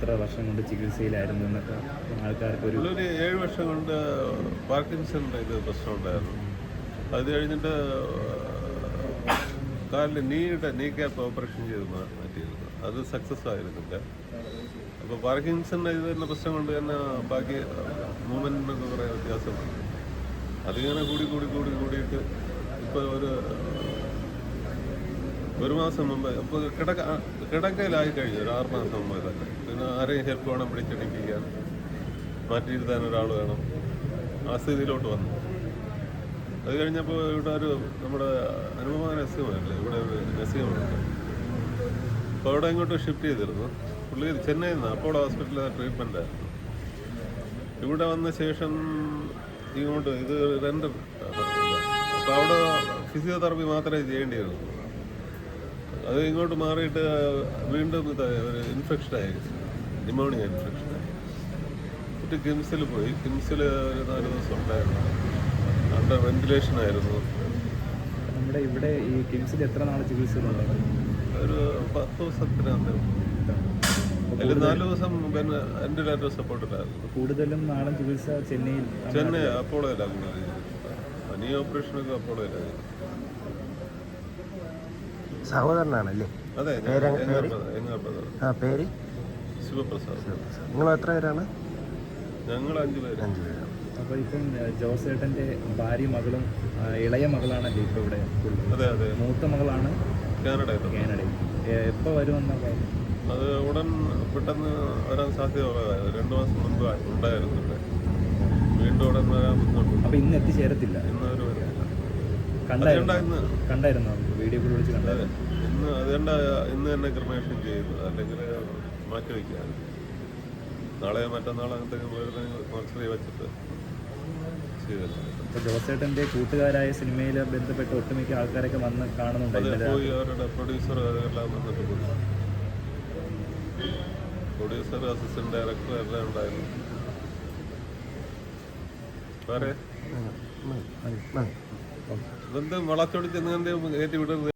എത്ര വർഷം കൊണ്ട് ചികിത്സയിലായിരുന്നു എന്നൊക്കെ ആൾക്കാർക്ക് ഒരു ഏഴ് വർഷം കൊണ്ട് പാർക്കിൻസണിന്റെ ഇത് പ്രശ്നം ഉണ്ടായിരുന്നു അത് കഴിഞ്ഞിട്ട് കാലിൽ നീയുടെ നീ ക്യാപ്പ് ഓപ്പറേഷൻ ചെയ്ത് മാറ്റിയിരുന്നു. അത് സക്സസ് ആയിരുന്നില്ല. അപ്പോൾ പാർക്കിൻസണിന്റെ ഇത് തന്നെ പ്രശ്നം കൊണ്ട് തന്നെ ബാക്കി മൂവ്മെന്റിനൊക്കെ കുറേ വ്യത്യാസം വന്നു അതിങ്ങനെ കൂടി കൂടി കൂടി കൂടിയിട്ട് ഇപ്പോൾ ഒരു ഒരു മാസം മുമ്പ്. അപ്പോൾ കിടക്ക കിടക്കയിലായി കഴിഞ്ഞു. ഒരു ആറ് മാസം മുമ്പ് തന്നെ പിന്നെ ആരെയും ഹെൽപ്പ് വേണം പിടിച്ചെടുപ്പിക്കാൻ മാറ്റിയിരുത്താൻ ഒരാൾ വേണം. ആ സ്ഥിതിയിലോട്ട് വന്നു. അത് കഴിഞ്ഞപ്പോൾ ഇവിടെ ഒരു നമ്മുടെ അനുഭവ നസീമല്ലേ ഇവിടെ നസീമുണ്ട് അപ്പോൾ അവിടെ ഇങ്ങോട്ട് ഷിഫ്റ്റ് ചെയ്തിരുന്നു. പുള്ളി ചെന്നൈയിൽ നിന്ന്. അപ്പോൾ ഹോസ്പിറ്റലിൽ ട്രീറ്റ്മെന്റ് ആയിരുന്നു. ഇവിടെ വന്ന ശേഷം ഇങ്ങോട്ട് ഇത് രണ്ട് അപ്പോൾ അവിടെ ഫിസിയോതെറാപ്പി മാത്രമേ ചെയ്യേണ്ടിയുള്ളൂ അത് ഇങ്ങോട്ട് മാറിയിട്ട് വീണ്ടും ഇൻഫെക്ഷൻ ഒരു ന്യൂമോണിയ ന്യൂമോണിയ ഇൻഫെക്ഷനായി എന്നിട്ട് കിംസിൽ പോയി. കിംസിൽ ഒരു നാല് ദിവസം ഉണ്ടായിരുന്നു. അണ്ടർ വെന്റിലേഷൻ ആയിരുന്നു. നമ്മുടെ ഇവിടെ ഈ കിംസിൽ എത്ര നാൾ ചികിത്സ ഒരു പത്ത് ദിവസത്തിനകത്ത്. അതിൽ നാല് ദിവസം പിന്നെ എന്റെ വെന്റിലേറ്റർ സപ്പോർട്ടിലായിരുന്നു കൂടുതലും നാടൻ ചികിത്സ ചെന്നൈയിൽ ചെന്നൈ അപ്പോളോയിലാണ് പനി ഓപ്പറേഷനൊക്കെ അപ്പോളോയിലായിരുന്നു സഹോദരനാണല്ലേ? ആ പേര്? ശിവപ്രസാദ്. നിങ്ങൾ എത്ര പേരാണ്? ഞങ്ങൾ അഞ്ചു പേര്. അഞ്ച് പേരാണ് അപ്പോൾ ഇപ്പം ജോസ് ജോസേട്ടന്റെ ഭാര്യ മകളും ഇളയ മകളാണല്ലേ ഇപ്പോൾ ഇവിടെ അതെ അതെ. മൂത്ത മകളാണ് കാനഡ കാനഡയിൽ. എപ്പോൾ വരുമെന്ന കാര്യം? അത് ഉടൻ പെട്ടെന്ന് വരാൻ സാധ്യത രണ്ടു മാസം മുമ്പ് ഉണ്ടായിരുന്നു വീണ്ടും ഉടൻ വരാൻ ബുദ്ധിമുട്ടുണ്ട് അപ്പോൾ ഇന്ന് എത്തിച്ചേരത്തില്ല? ഇന്ന് അവർ വരുന്നില്ല കണ്ടായിരുന്നു. വീഡിയോ കോൾ വിളിച്ച് അതെ. കണ്ടായിരുന്നു. ഇന്ന് അതുകൊണ്ടാ ഇന്ന് തന്നെ ക്രിമേഷൻ ചെയ്തു. അല്ലെങ്കിൽ മാറ്റി നാളെ മറ്റന്നാൾ വെച്ചിട്ട് ചെയ്തിട്ടുണ്ട് ഇപ്പോൾ ജോസേട്ടന്റെ കൂട്ടുകാരായ സിനിമയിൽ ബന്ധപ്പെട്ട് ഒട്ടുമിക്ക ആൾക്കാരൊക്കെ വന്ന് കാണുന്നുണ്ട് അവരുടെ പ്രൊഡ്യൂസർ പ്രൊഡ്യൂസർ അസിസ്റ്റന്റ് ഡയറക്ടർ എല്ലാം ഉണ്ടായിരുന്നു. വേറെ? ഇതെന്ത് വളച്ചൊടിച്ച് എന്തെങ്കിലും കയറ്റി വിടരുത്.